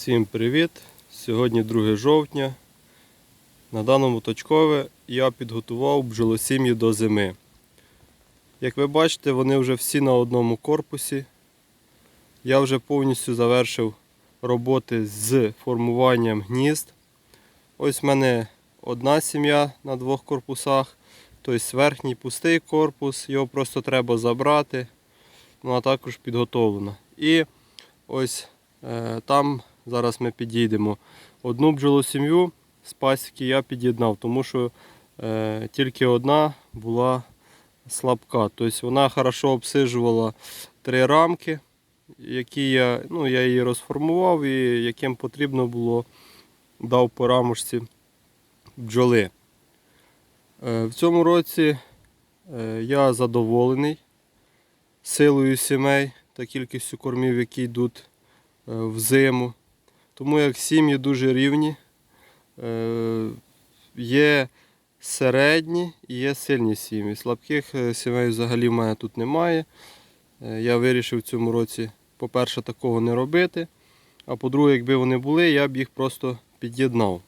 Всім привіт! Сьогодні 2 жовтня. На даному точкове я підготував бджолосім'ї до зими. Як ви бачите, вони вже всі на одному корпусі. Я вже повністю завершив роботи з формуванням гнізд. Ось в мене одна сім'я на двох корпусах. Тобто верхній пустий корпус, його просто треба забрати. Ну а також підготовлена. І ось е, там зараз ми підійдемо. Одну бджолу сім'ю з пасіки я під'єднав, тому що е, тільки одна була слабка. Тобто вона хорошо обсижувала три рамки, які я, ну, я її розформував і яким потрібно було дав по рамушці бджоли. Е, в цьому році е, я задоволений силою сімей та кількістю кормів, які йдуть е, в зиму. Тому як сім'ї дуже рівні. Е, Є середні і є сильні сім'ї. Слабких е, сімей взагалі в мене тут немає. Е, Я вирішив в цьому році, по-перше, такого не робити. А по-друге, якби вони були, я б їх просто під'єднав.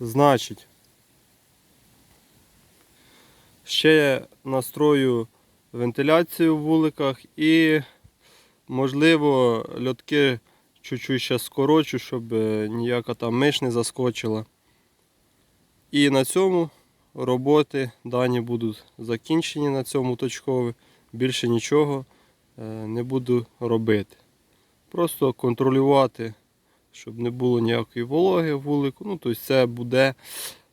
Значить, ще я настрою вентиляцію в вуликах і, можливо, льотки чуть-чуть ще скорочу, щоб е, ніяка там миш не заскочила. І на цьому роботи дані будуть закінчені на цьому точкові. Більше нічого е, не буду робити. Просто контролювати, щоб не було ніякої вологи в вулику. Ну, тобто це буде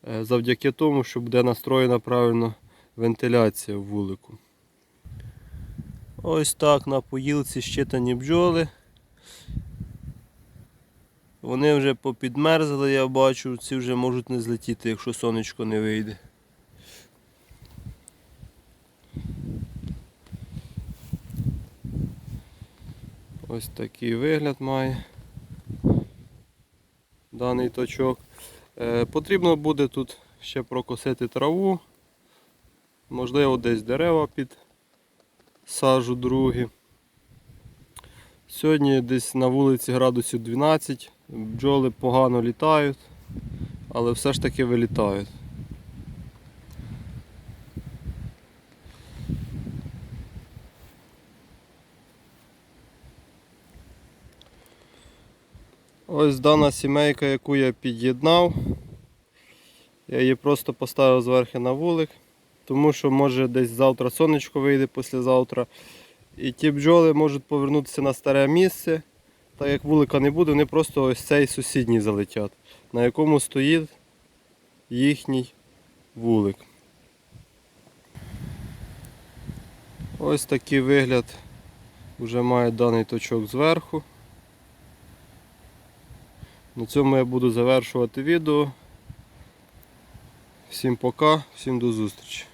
е, завдяки тому, що буде настроєна правильно вентиляція в вулику. Ось так на поїлці щитані бджоли. Вони вже попідмерзли, я бачу, ці вже можуть не злетіти, якщо сонечко не вийде. Ось такий вигляд має даний точок. Е, потрібно буде тут ще прокосити траву, можливо, десь дерева під сажу другі. Сьогодні десь на вулиці градусів 12, бджоли погано літають, але все ж таки вилітають. Ось дана сімейка, яку я під'єднав. Я її просто поставив зверху на вулик, тому що може десь завтра сонечко вийде післязавтра. І ті бджоли можуть повернутися на старе місце. Так як вулика не буде, вони просто ось цей сусідній залетять, на якому стоїть їхній вулик. Ось такий вигляд вже має даний точок зверху. На цьому я буду завершувати відео. Всім пока, всім до зустрічі.